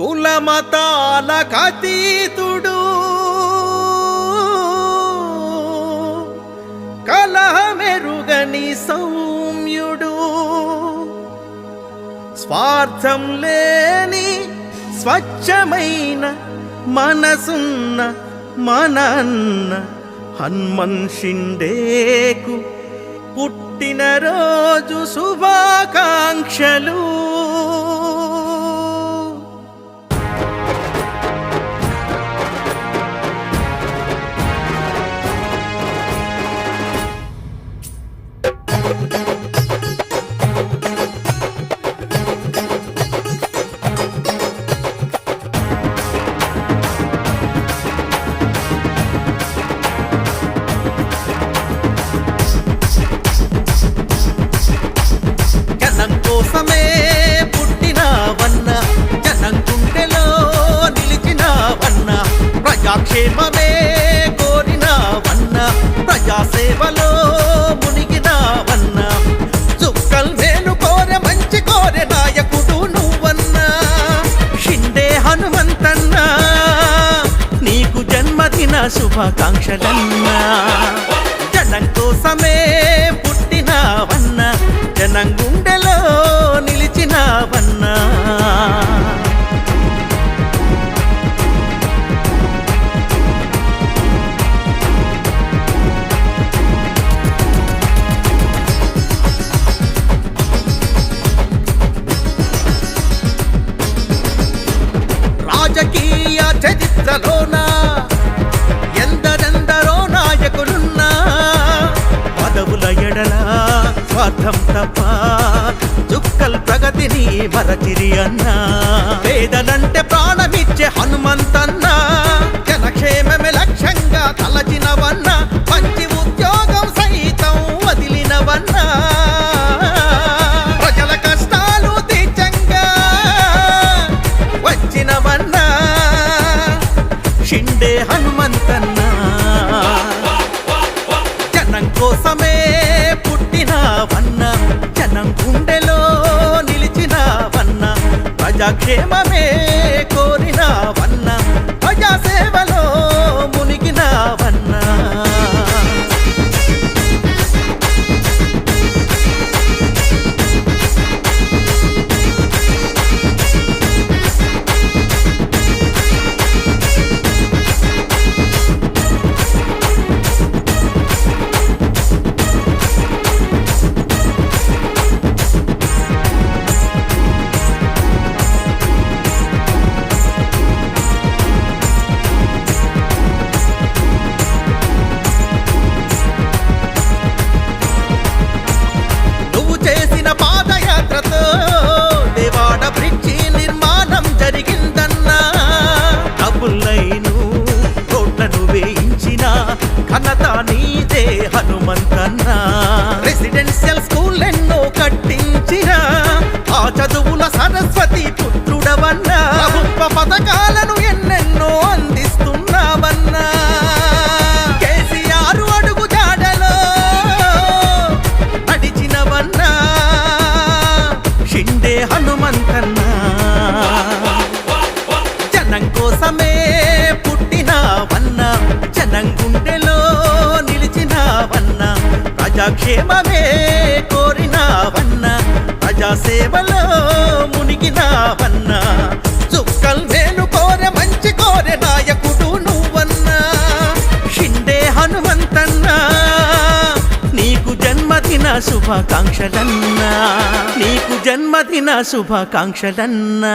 కులమతాల కతీతుడు కలహమెరుగని సౌమ్యుడు. స్వార్థం లేని స్వచ్ఛమైన మనసున్న మనన్న హన్మన్ షిండేకు షిండేకు పుట్టినరోజు శుభాకాంక్షలు. ప్రజాక్షేమమే కోరినవన్న ప్రజాసేవలో మునిగినవన్న. చుక్కల్ వేలు కోరె మంచి కోరె నాయకుడు నువ్వన్న. షిండే హనుమంతన్న నీకు జన్మదిన శుభాకాంక్షలన్నా. జనం కోసమే పుట్టినవన్నా. జనం రాజకీయ చరిత్రలోన ఎందరెందరో నాయకులున్నా పదవుల ఎడల స్వార్థం తప్ప చుక్కల్ ప్రగతిని మరచిరి అన్నా. పేదలంటే ప్రా షిండే హనుమంతన్న. జనం కోసమే పుట్టినవన్న జనం గుండెలో నిలిచినవన్న ప్రజాక్షేమమే నీదే హనుమంతన్నా. రెసిడెన్షియల్ స్కూల్ ప్రజాక్షేమమే కోరినవన్నా ప్రజాసేవలో మునిగినావన్న చుక్కల్ వేలు కోరె మంచి కోరె నాయకుడు నువ్వన్న షిండే హనుమంతన్న నీకు జన్మదిన శుభాకాంక్షలన్నా నీకు జన్మదిన శుభాకాంక్షలన్నా.